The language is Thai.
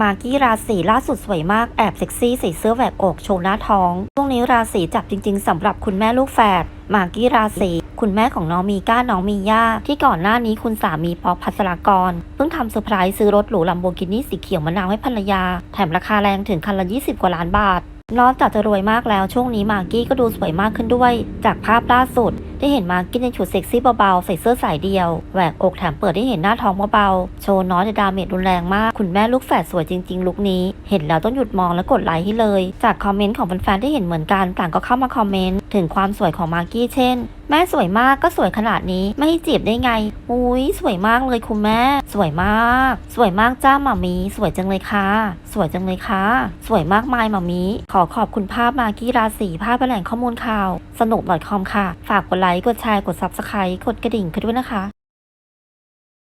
มากกี้ราศีล่าสุดสวยมากแอบเซ็กซี่ใส่เสื้อแหวกอกโชว์หน้าท้องช่วงนี้ราศีจับจริง ๆสำหรับคุณแม่ลูกแฝดมากกี้ราศีคุณแม่ของน้องมีก้าน้องมีย่าที่ก่อนหน้านี้คุณสามีป๊อกพัสรากรเพิ่งทำเซอร์ไพรส์ซื้อรถหรูลัมโบกินี่สีเขียวมะนาวให้ภรรยา แถมราคาแรงถึงคันละ 20 กว่าล้านบาทนอกจากจะรวยมากแล้วช่วงนี้มากกี้ก็ดูสวยมากขึ้นด้วย จากภาพล่าสุด ได้เห็นมากกี้ในชุดเซ็กซี่เบาๆ ใส่เสื้อสายเดียว แหวกอกแถมเปิดได้เห็นหน้าท้องเบาๆ โชว์น้อยแต่ดาเมจรุนแรงมาก คุณแม่ลูกแฝดสวยจริง ๆ ลุคนี้ เห็นแล้วต้องหยุดมองและกดไลค์ให้เลย จากคอมเมนต์ของแฟนๆที่เห็นเหมือนกันต่างก็เข้ามาคอมเมนต์ถึงความสวยของมากกี้เช่นแม่สวยมากก็สวยขนาดนี้ไม่ให้จีบได้ไง อุ้ยสวยมากเลยคุณแม่ สวยมาก สวยมากจ้าหมามี สวยจังเลยค่ะ สวยจังเลยค่ะ สวยมากมายหมามี ขอขอบคุณภาพมากกี้ราศีภาพแหล่งข้อมูลข่าว สนุก .com ค่ะ ฝากกดไลค์กดแชร์ กด subscribe กดกระดิ่งขึ้นด้วยนะคะ